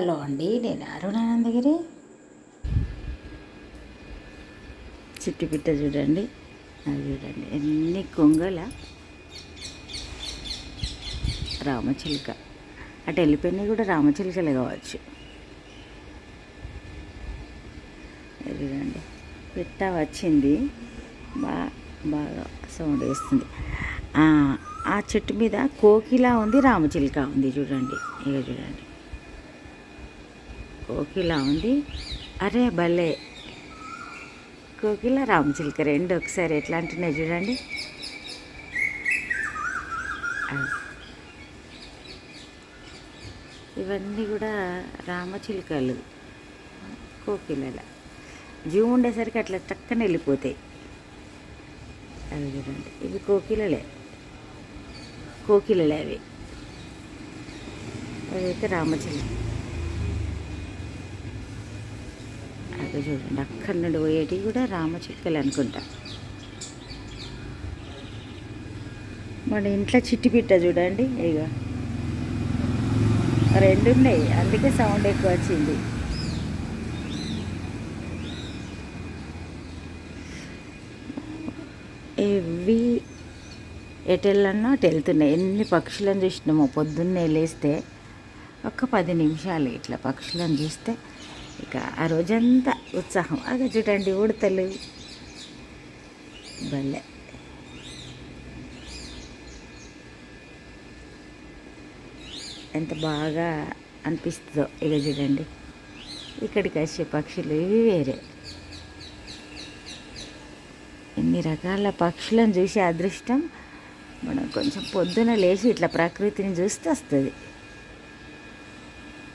Hello అండి నేను అరుణానందగిరి. చిట్టి పిట్ట చూడండి. అది చూడండి ఎన్ని కొంగల రామచిలుక. అటు వెళ్ళిపోయినాయి కూడా రామచిలుకలే కావచ్చు. అది చూడండి పిట్ట వచ్చింది. బాగా బాగా సౌండ్ వేస్తుంది. ఆ, ఆ చెట్టు మీద కోకిలా ఉంది రామచిలుక ఉంది చూడండి. ఇక చూడండి. కోకిల ఉంది. అరే భలే. కోకిల రామచిలుక రెండు ఒకసారి ఎట్లా అంటున్నాయి చూడండి. ఇవన్నీ కూడా రామచిలుకలు కోకిలల. జూ ఉండేసరికి అట్లా చక్కన వెళ్ళిపోతాయి. అవి చూడండి ఇవి కోకిలలే. కోకిలలే అవి. అదైతే రామచిలుక అక్కడ చూడండి. అక్కడి నుండి పోయేటివి కూడా రామచిలుకలు అనుకుంటా. మన ఇంట్లో చిట్టి పిట్ట చూడండి ఇక రెండు ఉన్నాయి అందుకే సౌండ్ ఎక్కువ వచ్చింది. ఇవి ఎటు అటు వెళ్తున్నాయి. ఎన్ని పక్షులను చూసినామో పొద్దున్నే లేస్తే ఒక పది నిమిషాలు ఇట్లా పక్షులను చూస్తే ఇక ఆ రోజంతా ఉత్సాహం. అక్కడ చూడండి ఉడతలు. భలే. ఎంత బాగా అనిపిస్తుందో ఇక చూడండి. ఇక్కడికి వచ్చే పక్షులు ఇవి వేరే. ఎన్ని రకాల పక్షులను చూసే అదృష్టం? మనం కొంచెం పొద్దున లేచి ఇట్లా ప్రకృతిని చూస్తే వస్తుంది.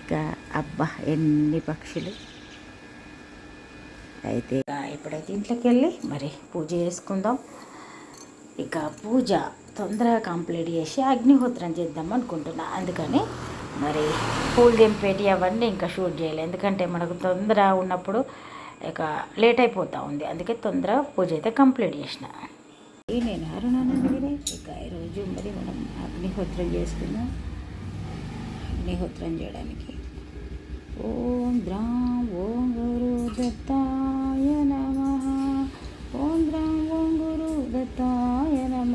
ఇంకా అబ్బా ఎన్ని పక్షులు? అయితే ఇక ఇప్పుడైతే ఇంట్లోకి వెళ్ళి మరి పూజ చేసుకుందాం. ఇక పూజ తొందరగా కంప్లీట్ చేసి అగ్నిహోత్రం చేద్దాం అనుకుంటున్నా. అందుకని మరి పూలు దింపేటి అవన్నీ ఇంకా షూట్ చేయలేదు ఎందుకంటే మనకు తొందర ఉన్నప్పుడు ఇక లేట్ అయిపోతూ ఉంది. అందుకే తొందర పూజ అయితే కంప్లీట్ చేసిన. ఈ నేను అరుణానందగిరి ఇక ఈరోజు మరి మనం అగ్నిహోత్రం చేసుకున్నాం అగ్నిహోత్రం చేయడానికి ఓం ద్రాం ఓం గురు దత్తాయ నమ. ఓం ద్రాం ఓం గురు దత్తాయ నమ.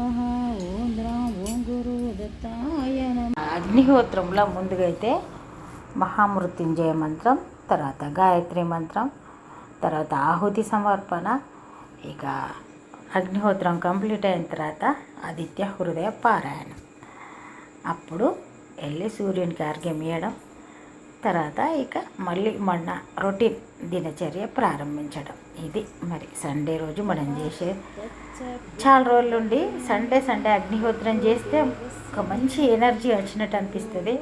ఓం ద్రాం ఓం గురు దత్తాయ నమ. అగ్నిహోత్రంలో ముందుగా అయితే మహామృత్యుంజయ మంత్రం తర్వాత గాయత్రి మంత్రం తర్వాత ఆహుతి సమర్పణ. ఇక అగ్నిహోత్రం కంప్లీట్ అయిన తర్వాత ఆదిత్య హృదయ పారాయణం. అప్పుడు వెళ్ళి సూర్యునికి అర్ఘ్యం ఇవ్వడం తర్వాత ఇక మళ్ళీ మన రొటీన్ దినచర్య ప్రారంభించడం. ఇది మరి సండే రోజు మనం చేసే చాలా రోజులుండి సండే సండే అగ్నిహోత్రం చేస్తే ఒక మంచి ఎనర్జీ వచ్చినట్టు అనిపిస్తుంది.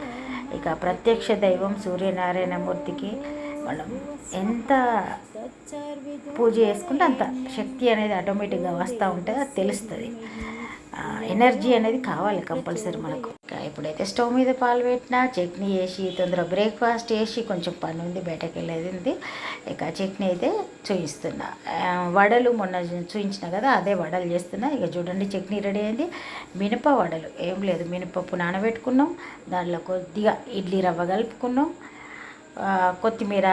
ఇక ప్రత్యక్ష దైవం సూర్యనారాయణమూర్తికి మనం ఎంత పూజ చేసుకుంటే అంత శక్తి అనేది ఆటోమేటిక్గా వస్తూ ఉంటే అది తెలుస్తుంది. ఎనర్జీ అనేది కావాలి కంపల్సరీ మనకు. ఇంకా ఇప్పుడైతే స్టవ్ మీద పాలు పెట్టినా చట్నీ వేసి తొందర బ్రేక్ఫాస్ట్ వేసి కొంచెం పని ఉంది బయటకు వెళ్ళేది ఉంది. ఇక చట్నీ అయితే చూయిస్తున్నా. వడలు మొన్న చూయించిన కదా అదే వడలు చేస్తున్నా. ఇక చూడండి చట్నీ రెడీ అయింది. మినప వడలు ఏం లేదు. మినపప్పు నానబెట్టుకున్నాం. దాంట్లో కొద్దిగా ఇడ్లీ రవ్వ కలుపుకున్నాం. కొత్తిమీర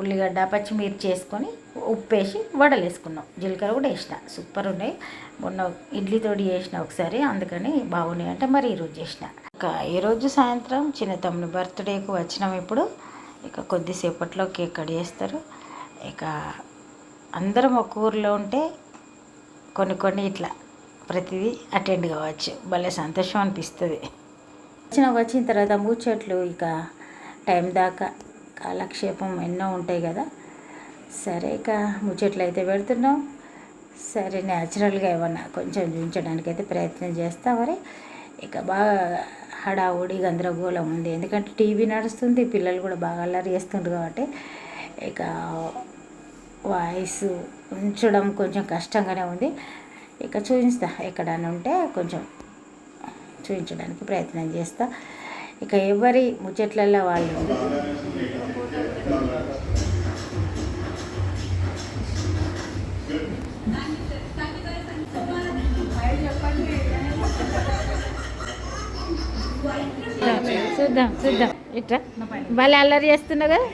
ఉల్లిగడ్డ పచ్చిమిర్చి వేసుకొని ఉప్పు వేసి వడలు వేసుకున్నాం జీలకర్ర కూడా వేసిన. సూపర్ ఉన్నాయి. మొన్న ఇడ్లీతోటి చేసిన ఒకసారి అందుకని బాగున్నాయి అంటే మరి ఈరోజు చేసిన. ఇక ఈరోజు సాయంత్రం చిన్న తమ్ముని బర్త్డేకు వచ్చినాం ఇప్పుడు. ఇక కొద్దిసేపట్లో కేక్ కట్ చేస్తారు. ఇక అందరం ఒక ఊరిలో ఉంటే కొన్ని కొన్ని ఇట్లా ప్రతిదీ అటెండ్ కావచ్చు. భలే సంతోషం అనిపిస్తుంది. వచ్చిన వచ్చిన తర్వాత ముచ్చట్లు ఇక టైం దాకా కాలక్షేపం ఎన్నో ఉంటాయి కదా. సరే ఇక ముచ్చట్లు అయితే పెడుతున్నాం. సరే న్యాచురల్గా ఏమన్నా కొంచెం చూపించడానికి అయితే ప్రయత్నం చేస్తా మరి. ఇక బాగా హడావుడి గందరగోళం ఉంది. ఎందుకంటే టీవీ నడుస్తుంది పిల్లలు కూడా బాగా అల్లరి చేస్తుండ్రు కాబట్టి ఇక వాయిస్ ఉంచడం కొంచెం కష్టంగానే ఉంది. ఇక చూపిస్తా ఎక్కడైనా ఉంటే కొంచెం చూపించడానికి ప్రయత్నం చేస్తా. ఇక ఎవరి ముచ్చట్లలో వాళ్ళు చూద్దాం చూద్దాం ఇట్లా భలే అల్లరి చేస్తున్నావు కదా?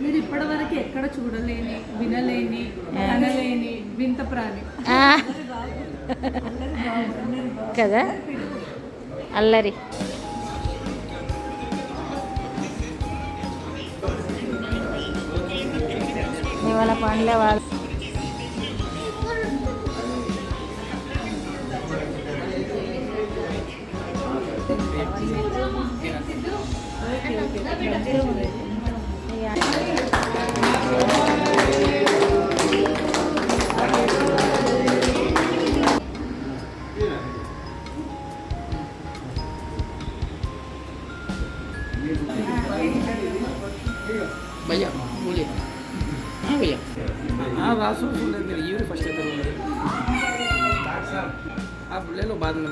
మీరు ఇప్పటివరకు ఎక్కడ చూడలేని వినలేని అనలేని వింత ప్రాణి. కదా? అల్లరి. ఇవాళ పండ్లే వాళ్ళు भैया बोलिए हाँ भैया हाँ रासो सुन लेते ये फर्स्ट है आप ले लो बाद में